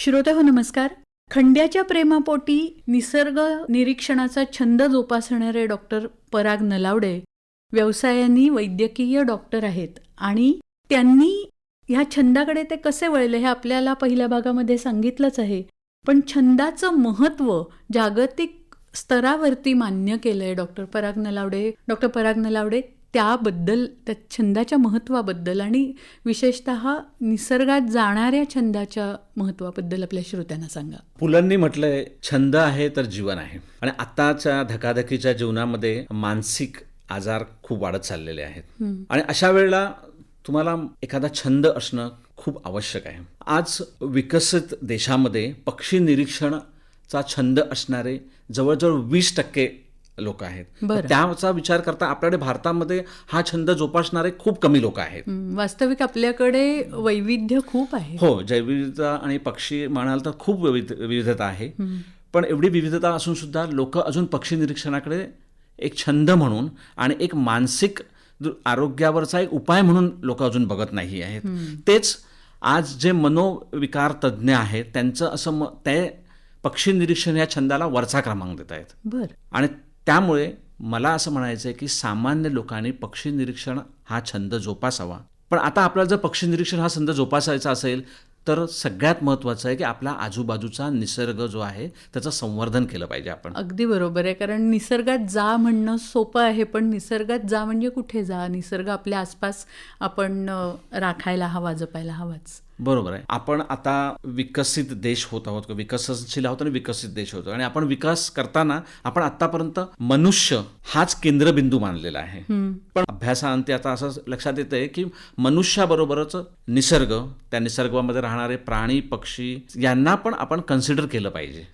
श्रोते हो नमस्कार. खंड्याच्या प्रेमापोटी निसर्ग निरीक्षणाचा छंद जोपासणारे डॉक्टर पराग नलावडे व्यवसायांनी वैद्यकीय डॉक्टर आहेत आणि त्यांनी ह्या छंदाकडे ते कसे वळले हे आपल्याला पहिल्या भागामध्ये सांगितलंच आहे. पण छंदाचं महत्त्व जागतिक स्तरावरती मान्य केलंय डॉक्टर पराग नलावडे. डॉक्टर पराग नलावडे त्याबद्दल त्या छंदाच्या महत्त्वाबद्दल आणि विशेषत निसर्गात जाणाऱ्या छंदाच्या महत्त्वाबद्दल आपल्या श्रोत्यांना सांगा. पुलंनी म्हटलंय छंद आहे तर जीवन आहे. आणि आताच्या धकाधकीच्या जीवनामध्ये मानसिक आजार खूप वाढत चाललेले आहेत. आणि अशा वेळेला तुम्हाला एखादा छंद असणं खूप आवश्यक आहे. आज विकसित देशामध्ये पक्षी निरीक्षणचा छंद असणारे जवळजवळ वीस टक्के लोक आहेत. त्याचा विचार करता आपल्याकडे भारतामध्ये हा छंद जोपासणारे खूप कमी लोक आहेत. वास्तविक आपल्याकडे वैविध्य खूप आहे. हो जैवविविधता आणि पक्षी म्हणाल तर खूप विविध विविधता आहे. पण एवढी विविधता असून सुद्धा लोक अजून पक्षी निरीक्षणाकडे एक छंद म्हणून आणि एक मानसिक आरोग्यावरचा एक उपाय म्हणून लोक अजून बघत नाही आहेत. तेच आज जे मनोविकार तज्ज्ञ आहेत त्यांचं असं ते पक्षी निरीक्षण या छंदाला वरचा क्रमांक देत आहेत बर. आणि त्यामुळे मला असं म्हणायचं आहे की सामान्य लोकांनी पक्षी निरीक्षण हा छंद जोपासावा. पण आता आपल्याला जर पक्षी निरीक्षण हा छंद जोपासायचा असेल तर सगळ्यात महत्त्वाचं आहे की आपला आजूबाजूचा निसर्ग जो आहे त्याचं संवर्धन केलं पाहिजे आपण. अगदी बरोबर आहे. कारण निसर्गात जा म्हणणं सोपं आहे पण निसर्गात जा म्हणजे कुठे जा? निसर्ग आपल्या आसपास आपण राखायला हवा जपायला हवाच. बरोबर आहे. आपण आता विकसित देश होत आहोत विकसनशील आहोत आणि विकसित देश होतो आणि आपण विकास करताना आपण आतापर्यंत मनुष्य हाच केंद्रबिंदू मानलेला आहे. पण अभ्यासाअंती आता असं लक्षात येत आहे की मनुष्याबरोबरच निसर्ग त्या निसर्गामध्ये राहणारे प्राणी पक्षी यांना पण आपण कन्सिडर केलं पाहिजे.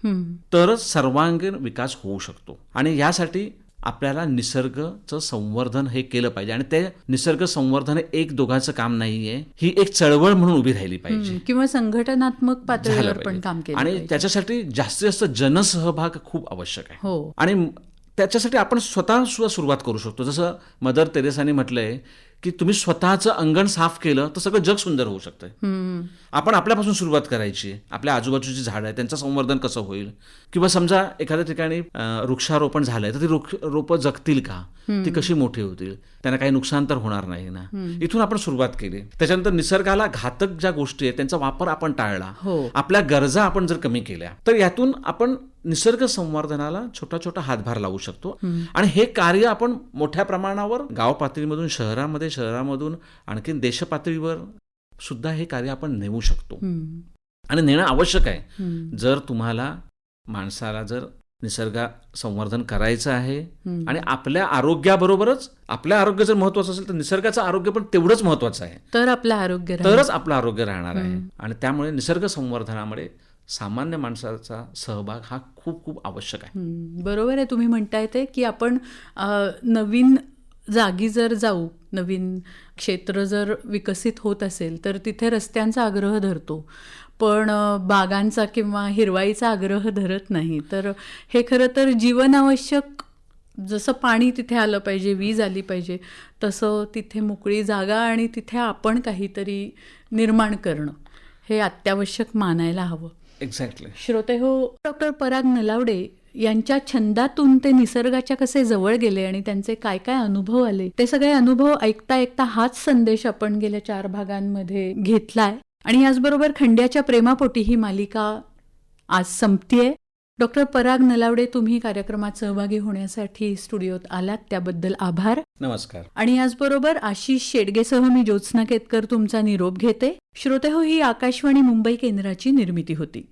तरच सर्वांगीण विकास होऊ शकतो. आणि यासाठी आपल्याला निसर्गचं संवर्धन हे केलं पाहिजे. आणि ते निसर्ग संवर्धन हे एक दोघांचं काम नाहीये. ही एक चळवळ म्हणून उभी राहिली पाहिजे. किंवा संघटनात्मक पातळीवर पण. काम केलं आणि. त्याच्यासाठी जास्तीत जास्त जनसहभाग खूप आवश्यक आहे. हो. आणि त्याच्यासाठी आपण स्वतः सुद्धा सुरुवात करू शकतो. जसं मदर तेरेसाने म्हटलंय की तुम्ही स्वतःचं अंगण साफ केलं तर सगळं जग सुंदर होऊ शकतंय. हं, आपण आपल्यापासून सुरुवात करायची. आपल्या आजूबाजूची झाडं आहे त्यांचं संवर्धन कसं होईल? किंवा समजा एखाद्या ठिकाणी वृक्षारोपण झालंय तर ती रोपं जगतील का? ती कशी मोठी होतील? त्यांना काही नुकसान तर होणार नाही ना? इथून आपण सुरुवात केली. त्याच्यानंतर निसर्गाला घातक ज्या गोष्टी आहेत त्यांचा वापर आपण टाळला. हो. आपल्या गरजा आपण जर कमी केल्या तर यातून आपण निसर्ग संवर्धनाला छोटा छोटा हातभार लावू शकतो. आणि हे कार्य आपण मोठ्या प्रमाणावर गाव पातळीमधून शहरामध्ये शहरामधून आणखीन देश पातळीवर सुद्धा हे कार्य आपण नेऊ शकतो. आणि नेणं आवश्यक आहे. जर तुम्हाला माणसाला जर निसर्ग संवर्धन करायचं आहे. आणि आपल्या आरोग्याबरोबरच आपल्या आरोग्य जर महत्वाचं असेल तर निसर्गाचं आरोग्य पण तेवढंच महत्वाचं आहे. तर आपलं आरोग्य. तरच आपलं आरोग्य राहणार आहे. आणि त्यामुळे निसर्ग संवर्धनामध्ये सामान्य माणसाचा सहभाग हा खूप खूप आवश्यक आहे. बरोबर आहे. तुम्ही म्हणताय ते की आपण नवीन जागी जर जाऊ नवीन क्षेत्र जर विकसित होत असेल तर तिथे रस्त्यांचा आग्रह धरतो. पण बागांचा किंवा हिरवाईचा आग्रह धरत नाही. तर हे खरं तर जीवनावश्यक जसं पाणी तिथे आलं पाहिजे वीज आली पाहिजे तसं तिथे मोकळी जागा आणि तिथे आपण काहीतरी निर्माण करणं हे अत्यावश्यक मानायला हवं. एक्झॅक्टली श्रोते हो डॉक्टर पराग नलावडे यांच्या छंदातून ते निसर्गाच्या कसे जवळ गेले आणि त्यांचे काय काय अनुभव आले ते सगळे अनुभव ऐकता ऐकता हाच संदेश आपण गेल्या चार भागांमध्ये घेतलाय. आणि याचबरोबर खंड्याच्या प्रेमापोटी ही मालिका आज संपतीये. डॉक्टर पराग नलावडे तुम्ही कार्यक्रमात सहभागी होण्यासाठी स्टुडिओत आलात त्याबद्दल आभार. नमस्कार. आणि याचबरोबर आशिष शेडगेसह मी ज्योत्स्ना केतकर तुमचा निरोप घेते. श्रोते हो ही आकाशवाणी मुंबई केंद्राची निर्मिती होती.